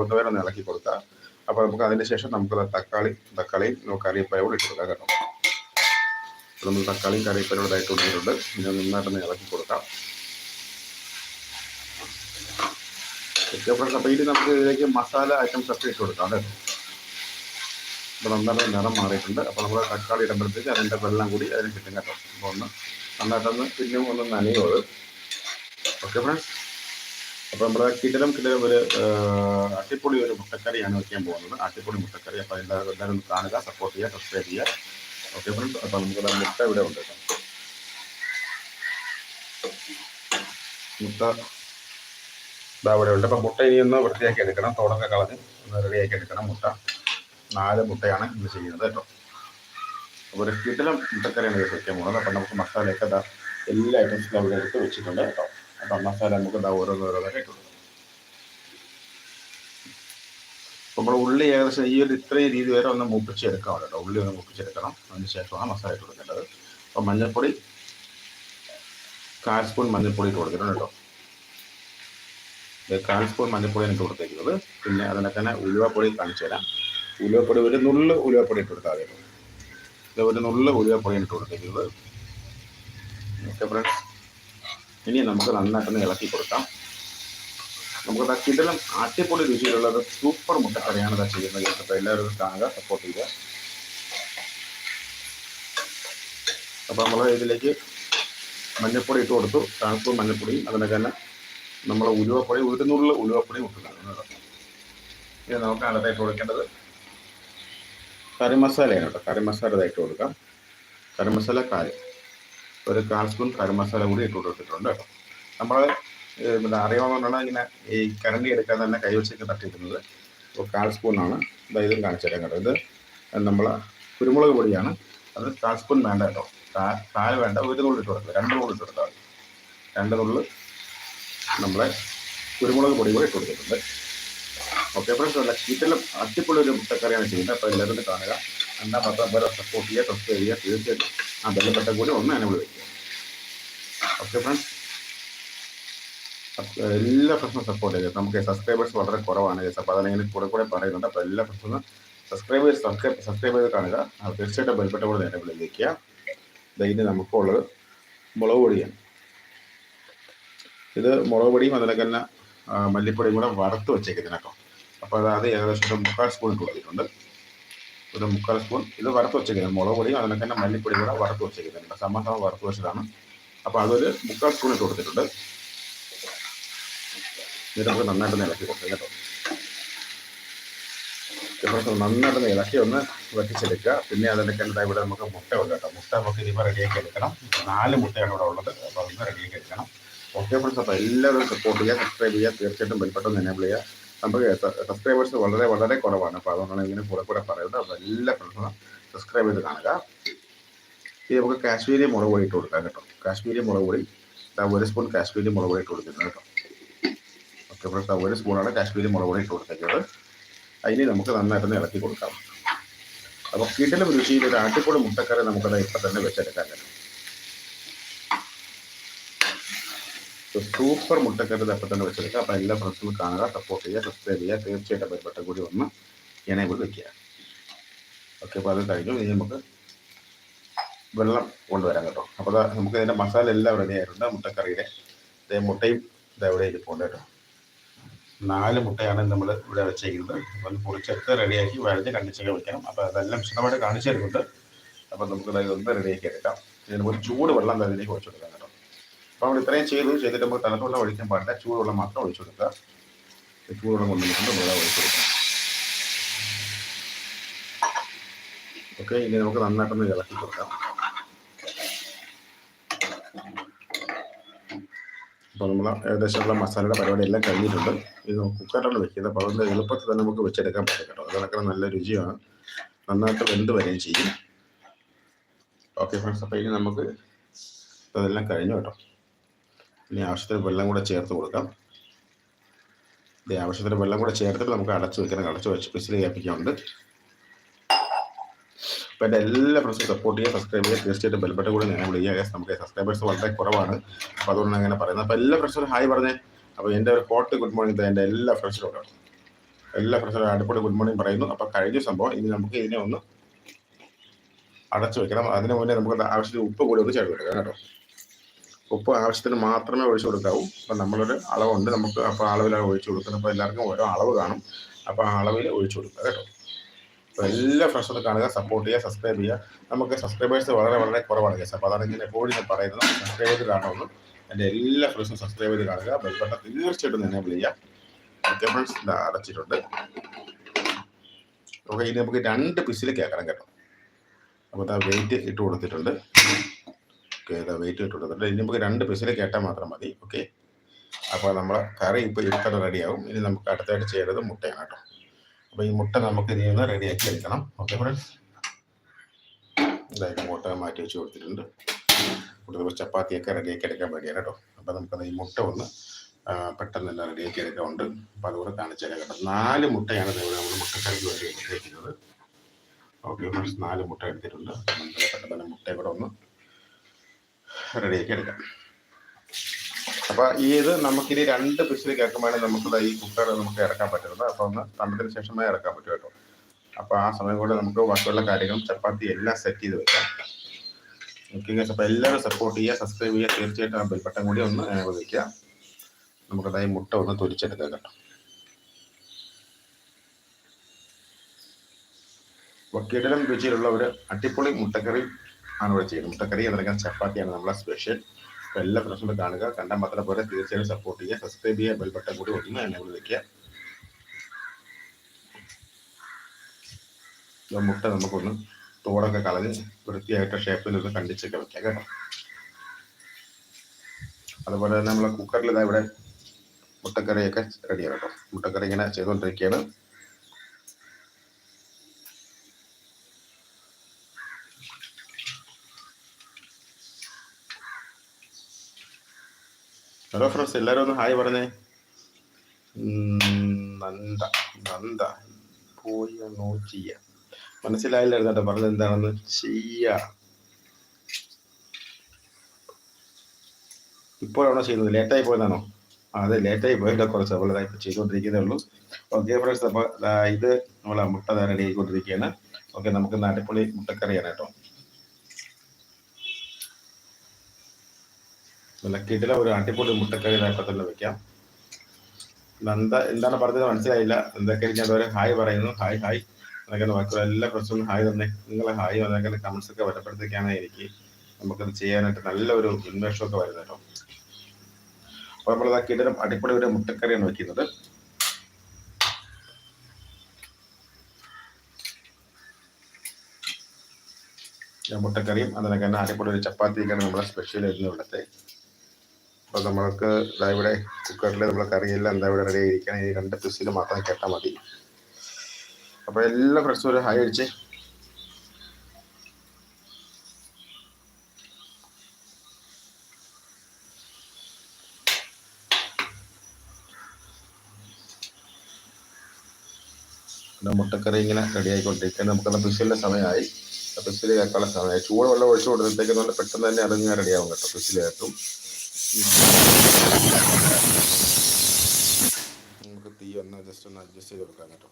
ആവുന്നവരെ ഒന്ന് ഇളക്കി കൊടുക്കുക അപ്പോൾ നമുക്ക് അതിന് ശേഷം നമുക്ക് തക്കാളി തക്കാളിയും കറിവേപ്പില കൂടി ഇട്ട് കൊടുക്കാം കേട്ടോ. അപ്പോൾ നമ്മൾ തക്കാളിയും കൂടെ ഇട്ട് കൊടുത്തിട്ടുണ്ട്. ഇനി നന്നായിട്ടൊന്ന് ഇളക്കി കൊടുക്കാം. ഫ്രണ്ട്സ് അപ്പോൾ ഇനി നമുക്ക് ഇതിലേക്ക് മസാല ഐറ്റംസ് ഒക്കെ ഇട്ട് കൊടുക്കാം കേട്ടോ. ഇപ്പോൾ നന്നായിട്ട് നിറം മാറിയിട്ടുണ്ട്. അപ്പോൾ നമ്മൾ തക്കാളി ഇടുമ്പോഴത്തേക്ക് അതിന്റെ വെള്ളം കൂടി അതിന് കിട്ടും കേട്ടോ. അപ്പോൾ ഒന്ന് നന്നായിട്ടൊന്ന് പിന്നെയും ഒന്ന് നനയോ അത്. ഓക്കെ ഫ്രണ്ട്സ് അപ്പോൾ നമ്മുടെ കിടലം കിടലം ഒരു അട്ടിപ്പൊടി ഒരു മുട്ടക്കറിയാണ് വെക്കാൻ പോകുന്നത്. അട്ടിപ്പൊടി മുട്ടക്കറി. അപ്പോൾ എല്ലാവരും കാണുക സപ്പോർട്ട് ചെയ്യുക സബ്സ്ക്രൈബ് ചെയ്യുക. ഓക്കെ ഫ്രണ്ട് അപ്പോൾ നമുക്ക് മുട്ട ഇവിടെ ഉണ്ട് മുട്ട ഇതാ ഇവിടെ ഉണ്ട്. അപ്പോൾ മുട്ട ഇനി ഒന്ന് വൃത്തിയാക്കി എടുക്കണം. തോടൊക്കെ കളഞ്ഞ് ഒന്ന് റെഡിയാക്കി എടുക്കണം മുട്ട. നാല് മുട്ടയാണ് ഇന്ന് ചെയ്യുന്നത് കേട്ടോ. അപ്പോൾ ഒരു കിടലം മുട്ടക്കറിയാണ് ഇത് വയ്ക്കാൻ പോകുന്നത്. അപ്പൊ നമുക്ക് മസാലയൊക്കെ എല്ലാ ഐറ്റംസിലും അവിടെ എടുത്ത് വെച്ചിട്ടുണ്ട് കേട്ടോ. അപ്പം മസാല നമുക്ക് ഇതാ ഓരോന്നോരോന്നൊക്കെ ഇട്ട് നമ്മൾ ഉള്ളി ഏകദേശം ഈ ഒരു ഇത്രയും രീതി വരെ ഒന്ന് മൂപ്പിച്ചെടുക്കാം കേട്ടോ. ഉള്ളി ഒന്ന് മൂപ്പിച്ചെടുക്കണം. അതിന് ശേഷമാണ് മസാല ഇട്ട് കൊടുക്കേണ്ടത്. അപ്പോൾ മഞ്ഞൾപ്പൊടി കാൽ സ്പൂൺ മഞ്ഞൾപ്പൊടി ഇട്ട് കൊടുത്തിട്ടുണ്ട് കേട്ടോ. കാൽ സ്പൂൺ മഞ്ഞൾപ്പൊടിയാണ് ഇട്ട് കൊടുത്തേക്കുന്നത്. പിന്നെ അതിനൊക്കെ തന്നെ ഉലുവപ്പൊടി കാണിച്ചു തരാം. ഉലുവപ്പൊടി ഒരു നുള്ള് ഉലുവപ്പൊടി ഇട്ട് കൊടുത്താൽ മതി ഒരു നുള്ള് ഉലുവപ്പൊടിയാണ് ഇട്ട് കൊടുത്തേക്കുന്നത്. ഓക്കെ ഫ്രണ്ട്സ് ഇനി നമുക്ക് നന്നായിട്ടൊന്ന് ഇളക്കി കൊടുക്കാം. നമുക്ക് കിടലം രുചിയിലുള്ള ഒരു സൂപ്പർ മുട്ടക്കറിയാണ് ഇതാ ചെയ്യുന്നത്. അപ്പോൾ എല്ലാവരും കാണുക സപ്പോർട്ട് ചെയ്യുക. അപ്പോൾ നമ്മൾ ഇതിലേക്ക് മഞ്ഞൾപ്പൊടി ഇട്ട് കൊടുത്തു. തണുപ്പ് മഞ്ഞൾപ്പൊടി അതിനൊക്കെ തന്നെ നമ്മൾ ഉലുവപ്പൊടി ഉരുന്നുള്ള ഉലുവപ്പൊടിയും ഉലുവപ്പൊടി ഇട്ടിട്ടുണ്ട് ഇത് നമുക്ക് അടുത്തായിട്ട് കൊടുക്കേണ്ടത് കറി മസാലയാണ് കേട്ടോ. കറി മസാല ഇതായിട്ട് കൊടുക്കാം. കറി മസാല കാൽ ഒരു കാൽ സ്പൂൺ കരം മസാല കൂടി ഇട്ട് കൊടുത്തിട്ടുണ്ട് നമ്മൾ പിന്നെ അറിയാവുന്നതുകൊണ്ടാണ് ഇങ്ങനെ ഈ കരണ്ടി എടുക്കാൻ തന്നെ കൈ വെച്ചൊക്കെ തട്ടിയിടുന്നത്. അപ്പോൾ കാൽ സ്പൂണാണ് ഇതാ ഇതും കാണിച്ചു തരാം കേട്ടോ. ഇത് നമ്മൾ കുരുമുളക് പൊടിയാണ്. അത് കാൽ സ്പൂൺ വേണ്ട കേട്ടോ. കാൽ വേണ്ട. ഒരു നുള്ളി ഇട്ട് കൊടുക്കുക. രണ്ട് നുള്ളി ഇട്ട് കൊടുത്താൽ രണ്ട് നുള്ളി നമ്മളെ കുരുമുളക് പൊടി കൂടി ഇട്ട് കൊടുത്തിട്ടുണ്ട്. ഓക്കെ ഫ്രണ്ട്സ് അല്ല വീട്ടിലും അടിപൊളി ഒരു മുട്ടക്കറിയാണ് ചെയ്യുന്നത്. അപ്പോൾ എല്ലാവരും കാണുക. എന്നാ പത്ത് വരെ സപ്പോർട്ട് ചെയ്യുക സബ്സ്ക്രൈബ് ചെയ്യുക തീർച്ചയായിട്ടും. ആ ബന്ധപ്പെട്ട കൂടി ഒന്ന് എന്നെ വിളിക്കുക ഓക്കെ ഫ്രണ്ട്സ് എല്ലാ ഫ്രണ്ട്സും സപ്പോർട്ട് ചെയ്യുക നമുക്ക് സബ്സ്ക്രൈബേഴ്സ് വളരെ കുറവാണ്. guys. അപ്പോൾ അതല്ലെങ്കിൽ കൂടെ കൂടെ പറയുന്നുണ്ട്. അപ്പോൾ എല്ലാ ഫ്രണ്ട്സും സബ്സ്ക്രൈബേഴ്സ് സബ്സ്ക്രൈബ് സബ്സ്ക്രൈബ് ചെയ്ത് കാണുക. തീർച്ചയായിട്ടും ബന്ധപ്പെട്ട കൂടെ നേരെ വിളിക്കുക ഇതിന് നമുക്കുള്ളത് മുളക് പൊടിയാണ്. ഇത് മുളക് പൊടിയും അതിലൊക്കെ തന്നെ മല്ലിപ്പൊടിയും കൂടെ വറുത്ത് വെച്ചേക്കുന്നതിനൊക്കെ അപ്പോൾ അതായത് ഏകദേശം ഒരു മുക്കാൽ സ്പൂൺ കൊടുത്തിട്ടുണ്ട് ഒരു മുക്കാൽ സ്പൂൺ. ഇത് വറുത്ത് വെച്ചേക്കുന്നത് മുളക് പൊടിയും അതിനൊക്കെ തന്നെ മല്ലിപ്പൊടി കൂടെ വറുത്ത് വെച്ചേക്കുന്നുണ്ട് സമ സമ വറുത്ത് വെച്ചതാണ്. അപ്പോൾ അതൊരു മുക്കാൽ സ്പൂൺ ഇട്ട് കൊടുത്തിട്ടുണ്ട്. ഇത് നമുക്ക് നന്നായിട്ട് ഇളക്കി കൊടുക്കാം കേട്ടോ. ഇപ്പോൾ നന്നായിട്ട് ഇളക്കി ഒന്ന് വറ്റിച്ചെടുക്കുക. പിന്നെ അതിനൊക്കെ എന്താ ഇവിടെ നമുക്ക് മുട്ട ഉണ്ട് കേട്ടോ. മുട്ട നമുക്ക് ഇനിയിപ്പോൾ റെഡിയാക്കി എടുക്കണം. നാല് മുട്ടയാണ് ഇവിടെ ഉള്ളത്. അപ്പോൾ അതൊന്ന് റെഡിയാക്കി എടുക്കണം. ഓക്കെ ഫ്രണ്ട്സ് അപ്പോൾ എല്ലാവരും സപ്പോർട്ട് ചെയ്യുക സബ്സ്ക്രൈബ് ചെയ്യുക. തീർച്ചയായിട്ടും ബെൽബട്ടൺ എനേബിൾ ചെയ്യുക. നമുക്ക് സബ്സ്ക്രൈബേഴ്സ് വളരെ വളരെ കുറവാണ്. അപ്പോൾ അതുകൊണ്ടാണ് ഇങ്ങനെ കൂടെ കൂടെ പറയുന്നത്. അപ്പോൾ എല്ലാ പ്രശ്നം സബ്സ്ക്രൈബ് ചെയ്ത് കാണുക. ഇനി നമുക്ക് കാശ്മീരി മുളക് പൊടി ഇട്ട് കൊടുക്കാം കേട്ടോ. കാശ്മീരി മുളക് പൊടി. ഒരു സ്പൂൺ കാശ്മീരി മുളക് പൊടി ഇട്ട് കൊടുക്കുന്നത് കേട്ടോ. ഓക്കെ ഫ്രണ്ട്സ് ഒരു സ്പൂണാണ് കാശ്മീരി മുളക് പൊടി ഇട്ട് കൊടുത്തേക്കുന്നത്. അതിന് നമുക്ക് നന്നായിട്ടൊന്ന് ഇളക്കി കൊടുക്കാം. അപ്പോൾ കിടലും രുചിയിൽ ഒരു ആട്ടിപ്പൊടി മുട്ടക്കറി നമുക്കത് ഇപ്പം തന്നെ വെച്ചെടുക്കാൻ കഴിയും സൂപ്പർ മുട്ടക്കറി ഇത് അപ്പം തന്നെ വെച്ചെടുക്കുക. അപ്പം എല്ലാ ഫ്രണ്ട്സും കാണുക സപ്പോർട്ട് ചെയ്യുക സബ്സ്ക്രൈബ് ചെയ്യുക. തീർച്ചയായിട്ടും ബന്ധപ്പെട്ട കൂടി ഒന്ന് കൂടി വെക്കുക. ഓക്കെ അപ്പോൾ അത് കഴിഞ്ഞു ഇനി നമുക്ക് വെള്ളം കൊണ്ടുവരാം കേട്ടോ. അപ്പോൾ നമുക്ക് ഇതിന്റെ മസാല എല്ലാം റെഡി ആയിട്ടുണ്ട്. മുട്ടക്കറിയുടെ മുട്ടയും ഇത് എവിടെ ഇരിപ്പുണ്ട് കേട്ടോ. നാല് മുട്ടയാണ് നമ്മൾ ഇവിടെ വെച്ചേക്കുന്നത്. അപ്പം പൊളിച്ചെടുത്ത് റെഡിയാക്കി വഴഞ്ഞ് കണ്ടിച്ചൊക്കെ വെക്കണം. അപ്പോൾ അതെല്ലാം വിശദമായിട്ട് കാണിച്ചു തരുന്നുണ്ട്. അപ്പം നമുക്ക് ഇതൊന്ന് റെഡിയാക്കി എടുക്കാം. ഇതിന് ഒരു ചൂട് വെള്ളം തന്നെ കേട്ടോ അപ്പോൾ നമ്മൾ ഇത്രയും ചെയ്തു ചെയ്തിട്ട് നമുക്ക് തണുത്ത ഒഴിക്കാൻ പാടില്ല. ചൂടുവെള്ളം മാത്രം ഒഴിച്ചു കൊടുക്കുക. ചൂടുവെള്ളം കൊണ്ടുവന്നിട്ട് വെള്ളം ഒഴിച്ചു കൊടുക്കാം. ഓക്കെ ഇനി നമുക്ക് നന്നായിട്ടൊന്ന് ഇളക്കി കൊടുക്കാം. അപ്പോൾ നമ്മൾ ഏകദേശമുള്ള മസാലയുടെ പരിപാടി എല്ലാം കഴിഞ്ഞിട്ടുണ്ട്. ഇത് കുക്കറിലാണ് വെക്കുന്നത്. അപ്പോൾ അതുകൊണ്ട് എളുപ്പത്തിൽ തന്നെ നമുക്ക് വെച്ചെടുക്കാൻ പറ്റും കേട്ടോ. അതിനൊക്കെ നല്ല രുചിയാണ്. നന്നായിട്ട് വെന്ത് വരികയും ചെയ്യും. ഓക്കെ ഫ്രണ്ട്സ് അപ്പോൾ ഇനി നമുക്ക് അതെല്ലാം കഴിഞ്ഞു കേട്ടോ. ഇനി ആവശ്യത്തിന് വെള്ളം കൂടെ ചേർത്ത് കൊടുക്കാം. ഇത് ആവശ്യത്തിന് വെള്ളം കൂടെ ചേർത്തിട്ട് നമുക്ക് അടച്ചു വെക്കണം. അടച്ചു വെച്ച് വിസിൽ കേൾപ്പിക്കാറുണ്ട് അപ്പോൾ എന്റെ എല്ലാ ഫ്രണ്ട്സും സപ്പോർട്ട് ചെയ്യുക സബ്സ്ക്രൈബ് ചെയ്യുക. തീർച്ചയായിട്ടും ബെൽബട്ടൺ കൂടെ ഞാൻ വിളിക്കുക നമുക്ക് സബ്സ്ക്രൈബേഴ്സ് വളരെ കുറവാണ്. അപ്പോൾ അതുകൊണ്ട് അങ്ങനെ പറയുന്നത്. അപ്പോൾ എല്ലാ ഫ്രണ്ട്സും ഹായ് പറഞ്ഞേ. അപ്പോൾ എന്റെ ഒരു ഹോട്ട് ഗുഡ് മോർണിംഗ് എന്റെ എല്ലാ ഫ്രണ്ട്സിനും ഉണ്ട്. എല്ലാ ഫ്രണ്ട്സും അടിപൊളി ഗുഡ് മോർണിംഗ് പറയുന്നു. അപ്പോൾ കഴിഞ്ഞ സംഭവം ഇനി നമുക്ക് ഇതിനെ ഒന്ന് അടച്ചു വെക്കണം. അതിന് മുന്നേ നമുക്ക് ആവശ്യത്തിന് ഉപ്പ് കൂടി ഒന്ന് ചേർത്ത് വെക്കണം കേട്ടോ. ഉപ്പ് ആവശ്യത്തിന് മാത്രമേ ഒഴിച്ചു കൊടുക്കാവൂ. അപ്പം നമ്മളൊരു അളവുണ്ട്. നമുക്ക് അപ്പോൾ അളവിലാണ് ഒഴിച്ചു കൊടുക്കുന്നത്. അപ്പോൾ എല്ലാവർക്കും ഓരോ അളവ് കാണും. അപ്പോൾ ആ അളവിൽ ഒഴിച്ചു കൊടുക്കുക കേട്ടോ. അപ്പോൾ എല്ലാ ഫ്രണ്ട്സും കാണുക സപ്പോർട്ട് ചെയ്യുക സബ്സ്ക്രൈബ് ചെയ്യുക. നമുക്ക് സബ്സ്ക്രൈബേഴ്സ് വളരെ വളരെ കുറവാണ് കേസ് അപ്പോൾ അതാണ് ഇങ്ങനെ എപ്പോഴും ഞാൻ പറയുന്നത്. സബ്സ്ക്രൈബ് ചെയ്ത് കാണണമെന്ന് എന്റെ എല്ലാ ഫ്രണ്ട്സും സബ്സ്ക്രൈബ് ചെയ്ത് കാണുക. ബെൽബട്ടൺ തീർച്ചയായിട്ടും എനേബിൾ ചെയ്യുക. ഓക്കെ ഫ്രണ്ട്സ് അടച്ചിട്ടുണ്ട്. ഓക്കെ ഇനി നമുക്ക് രണ്ട് പിസിൽ കേൾക്കണം കേട്ടോ. അപ്പോൾ ആ വെയിറ്റ് ഇട്ട് കൊടുത്തിട്ടുണ്ട്. ഇതാ വെയിറ്റ് ഇട്ട് ഇനി നമുക്ക് രണ്ട് പിസിൽ കേട്ടാൽ മാത്രം മതി. ഓക്കെ അപ്പോൾ നമ്മൾ കറി ഇപ്പോൾ ഇട്ടത് റെഡിയാവും. ഇനി നമുക്ക് അടുത്തായിട്ട് ചെയ്യേണ്ടത് മുട്ടയാണ് കേട്ടോ. അപ്പോൾ ഈ മുട്ട നമുക്ക് ഇനി ഒന്ന് റെഡിയാക്കി എടുക്കണം. ഓക്കെ ഫ്രണ്ട്സ് ഇതായിട്ട് മുട്ട മാറ്റി വെച്ച് കൊടുത്തിട്ടുണ്ട്. കൂടുതൽ ചപ്പാത്തിയൊക്കെ റെഡിയാക്കി എടുക്കാൻ വേണ്ടിയാണ് കേട്ടോ. അപ്പോൾ നമുക്കത് ഈ മുട്ട ഒന്ന് പെട്ടെന്ന് തന്നെ റെഡിയാക്കി എടുക്കാറുണ്ട് അപ്പോൾ അതുകൂടെ കാണിച്ചു തരാം കേട്ടോ. നാല് മുട്ടയാണ് ഇവിടെ നമ്മൾ മുട്ടക്കറിക്ക് വേണ്ടി എടുത്തിരിക്കുന്നത്. ഓക്കെ ഫ്രണ്ട്സ് നാല് മുട്ട എടുത്തിട്ടുണ്ട്. പെട്ടെന്ന് തന്നെ മുട്ടയും കൂടെ ഒന്ന് റെഡിയാക്കി എടുക്കാം. അപ്പോൾ ഈ ഇത് നമുക്കിനി രണ്ട് പിസിൽ കേൾക്കുമ്പോഴാണ് നമുക്ക് ഈ കുക്കർ നമുക്ക് ഇറക്കാൻ പറ്റുന്നത്. അപ്പോൾ ഒന്ന് തണുത്തതിന് ശേഷമേ ഇറക്കാൻ പറ്റൂ കേട്ടോ. അപ്പോൾ ആ സമയം കൂടെ നമുക്ക് ബാക്കിയുള്ള കാര്യങ്ങളും ചപ്പാത്തി എല്ലാം സെറ്റ് ചെയ്ത് വെക്കാം. ഓക്കെ ഗൈസ് അപ്പോൾ എല്ലാവരും സപ്പോർട്ട് ചെയ്യുക സബ്സ്ക്രൈബ് ചെയ്യുക. തീർച്ചയായിട്ടും ആ ബെൽബട്ടൺ കൂടി ഒന്ന് വയ്ക്കുക നമുക്കതായി മുട്ട ഒന്ന് തൊലിച്ചെടുക്കാം കേട്ടോ. വക്കീടലും രുചിയിലുള്ള ഒരു അടിപൊളി മുട്ടക്കറി ആണ് ഇവിടെ ചെയ്യുന്നത് മുട്ടക്കറി എന്നറിയാൻ ചപ്പാത്തിയാണ് നമ്മളെ സ്പെഷ്യൽ അപ്പോൾ എല്ലാ പ്രശ്നങ്ങളും കാണുക. കണ്ടാൽ മാത്രം പോലെ തീർച്ചയായും സപ്പോർട്ട് ചെയ്യുക. സബ്സ്ക്രൈബ് ചെയ്യുക. ബെൽബട്ടൺ കൂടി ഒന്ന് എന്നെ വയ്ക്കുക മുട്ട നമുക്കൊന്ന് തോടൊക്കെ കളഞ്ഞ് വൃത്തിയായിട്ട് ഷേപ്പിൽ ഒന്ന് കണ്ടിച്ചൊക്കെ വെക്കാം കേട്ടോ. അതുപോലെ തന്നെ നമ്മളെ കുക്കറിൽ ഇതാ ഇവിടെ മുട്ടക്കറിയൊക്കെ റെഡിയാണ് കേട്ടോ. മുട്ടക്കറി ഇങ്ങനെ ചെയ്തുകൊണ്ടിരിക്കുകയാണ് ഹലോ ഫ്രണ്ട്സ് എല്ലാവരും ഒന്ന് ഹായ് പറഞ്ഞേ. നന്ദ നന്ദ. പോയി ചെയ്യ. മനസ്സിലായില്ലായിരുന്നു കേട്ടോ പറഞ്ഞത് എന്താണെന്ന്. ചെയ്യ. ഇപ്പോഴാണോ ചെയ്യുന്നത്? ലേറ്റായി പോയതാണോ? അതെ ലേറ്റായി പോയല്ലോ കുറച്ച്. അവളെ ചെയ്തുകൊണ്ടിരിക്കുന്നേ ഉള്ളൂ. ഓക്കെ ഫ്രണ്ട്സ് അപ്പോൾ ഇത് നമ്മളെ മുട്ട റെഡി ആയിക്കൊണ്ടിരിക്കുകയാണ് ഓക്കെ നമുക്ക് നാട്ടിപ്പൊളി മുട്ടക്കറിയാണ് കേട്ടോ. നല്ല ഒരു അടിപൊളി മുട്ടക്കറി തന്നെ വെക്കാം. നന്ദ എന്താണ് പറഞ്ഞത് മനസ്സിലായില്ല. എന്തൊക്കെ അതുവരെ ഹായ് പറയുന്നു. Hi hi. അതൊക്കെ ബാക്കിയുള്ള എല്ലാ പ്രശ്നവും ഹായ് തന്നെ. നിങ്ങളെ ഹായ് അതൊക്കെ കമന്റ്സ് ഒക്കെ വരപ്പെടുത്തേക്കാണ് എനിക്ക്. നമുക്കത് ചെയ്യാനായിട്ട് നല്ലൊരു ഉന്മേഷമൊക്കെ വരുന്നത് കേട്ടോ. അപ്പോൾ നമ്മൾ കിടലും അടിപൊളി ഒരു മുട്ടക്കറിയാണ് വെക്കുന്നത്. മുട്ടക്കറിയും അതിനൊക്കെ തന്നെ അടിപൊളി ഒരു ചപ്പാത്തിയൊക്കെയാണ് നമ്മുടെ സ്പെഷ്യൽ ആയിരുന്നു ഇവിടുത്തെ. അപ്പോൾ നമ്മൾക്ക് ഇവിടെ കുക്കറിൽ നമ്മളെ കറിയെല്ലാം എന്താ ഇവിടെ റെഡി ആയിരിക്കണം? ഈ രണ്ട് പിസിൽ മാത്രം കേട്ടാൽ മതി. അപ്പോൾ എല്ലാ ഫ്രണ്ട്സും ഒരു ഹായ് അടിച്ച്. മുട്ടക്കറി ഇങ്ങനെ റെഡി ആയിക്കൊണ്ടിരിക്കുകയാണ് നമുക്കത് പിസിലിന്റെ സമയമായി. പിസിൽ കേൾക്കാനുള്ള സമയമായി. ചൂട് വെള്ളം ഒഴിച്ചു കൊടുത്തേക്ക് കൊണ്ട് പെട്ടെന്ന് തന്നെ അതിങ്ങനെ റെഡിയാവും കേട്ടോ പിസിൽ കേട്ടും. നമുക്ക് തീ ഒന്ന് ജസ്റ്റ് ഒന്ന് അഡ്ജസ്റ്റ് ചെയ്ത് കൊടുക്കാം കേട്ടോ.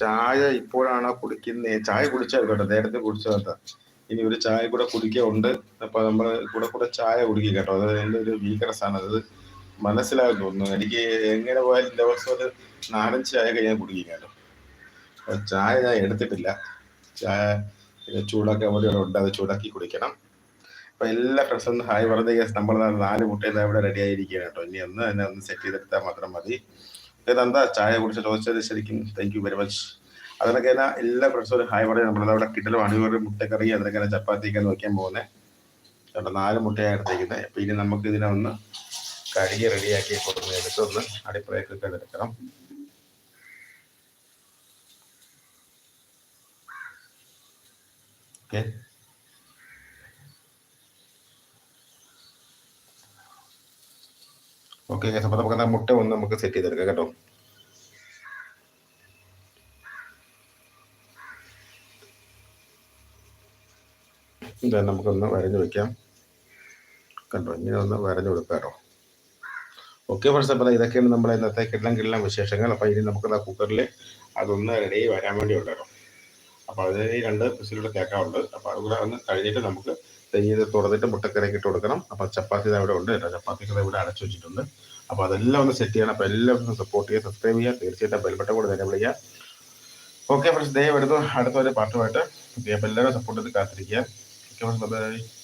ചായ ഇപ്പോഴാണോ കുടിക്കുന്നത് ചായ കുടിച്ചാൽ കേട്ടോ നേരത്തെ കുടിച്ചതാ ഇനി ഒരു ചായ കൂടെ കുടിക്കുന്നുണ്ട് അപ്പൊ നമ്മൾ കൂടെ കൂടെ ചായ കുടിക്കുക കേട്ടോ. അത് എന്റെ ഒരു വീക്ക്നെസ് ആണ് അത് മനസ്സിലാകാൻ തോന്നുന്നു. എനിക്ക് എങ്ങനെ പോയാലും ദിവസം ഒരു നാലഞ്ച് ചായ കഴിഞ്ഞാൽ കുടിക്കും കേട്ടോ. ചായ ഞാൻ എടുത്തിട്ടില്ല. ചായ ചൂടാക്കാൻ വേണ്ടി ഉണ്ട്. അത് ചൂടാക്കി കുടിക്കണം. അപ്പൊ എല്ലാ ഫ്രണ്ട്സും ഹായ് പറഞ്ഞ നമ്മൾ നാല് കുട്ടികൾ ഇവിടെ റെഡി ആയിരിക്കുകയാണ് കേട്ടോ. ഇനി ഒന്ന് എന്നെ ഒന്ന് സെറ്റ് ചെയ്തെടുത്താൽ മാത്രം മതി. ഇതെന്താ ചായ കുടിച്ച് ചോദിച്ചത് ശരിക്കും താങ്ക് യു വെരി മച്ച് അതിനൊക്കെ എല്ലാ ഫ്രണ്ട്സും ഹായ് പറയും നമ്മളവിടെ കിട്ടലും അണിയൂർ മുട്ടക്കറി അതിനൊക്കെ ചപ്പാത്തിയൊക്കെ നോക്കാൻ പോകുന്നത് കേട്ടോ നാല് മുട്ടയാണ് എടുത്തേക്കുന്നത് അപ്പൊ ഇനി നമുക്ക് ഇതിനെ ഒന്ന് കഴുകി റെഡിയാക്കി കൊടുക്കുന്നത് എടുത്തൊന്ന് അടിപ്പുറയൊക്കെ എടുക്കണം. ഓക്കെ ഓക്കെ അപ്പോൾ നമുക്ക് മുട്ട ഒന്ന് നമുക്ക് സെറ്റ് ചെയ്തെടുക്കാം കേട്ടോ. ഇതാ നമുക്കൊന്ന് വരഞ്ഞു വെക്കാം. കണ്ടോ ഇങ്ങനെ ഒന്ന് വരഞ്ഞു കൊടുക്കാം കേട്ടോ. ഓക്കെ ഫ്രണ്ട്സ് അപ്പോൾ ഇതൊക്കെയാണ് നമ്മുടെ ഇന്നത്തെ കിള്ളം കിള്ളം വിശേഷങ്ങൾ. അപ്പോൾ ഇനി നമുക്ക് കുക്കറിൽ അതൊന്ന് റെഡി വരാൻ വേണ്ടി ഉണ്ടോ അപ്പോൾ അതിന് രണ്ട് പിസിലൂടെ കേൾക്കാറുണ്ട് അപ്പോൾ അതുകൂടെ ഒന്ന് കഴിഞ്ഞിട്ട് നമുക്ക് ഇത് തുറന്നിട്ട് മുട്ടക്കറിയൊക്കെ ഇട്ട് കൊടുക്കണം. അപ്പോൾ ചപ്പാത്തി അവിടെ ഉണ്ട് കേട്ടോ. ചപ്പാത്തിക്ക് ഇവിടെ അടച്ചു വെച്ചിട്ടുണ്ട്. അപ്പോൾ അതെല്ലാം ഒന്ന് സെറ്റ് ചെയ്യണം. അപ്പോൾ എല്ലാവർക്കും സപ്പോർട്ട് ചെയ്യുക സബ്സ്ക്രൈബ് ചെയ്യുക. തീർച്ചയായിട്ടും ബെൽബട്ടം കൂടെ തന്നെ വിളിക്കുക. ഓക്കെ ഫ്രണ്ട്സ് ദയവ് എടുത്തു അടുത്ത ഒരു പാട്ടുമായിട്ട് അപ്പോൾ എല്ലാവരും സപ്പോർട്ട് ചെയ്ത് കാത്തിരിക്കുക. Okay friends bye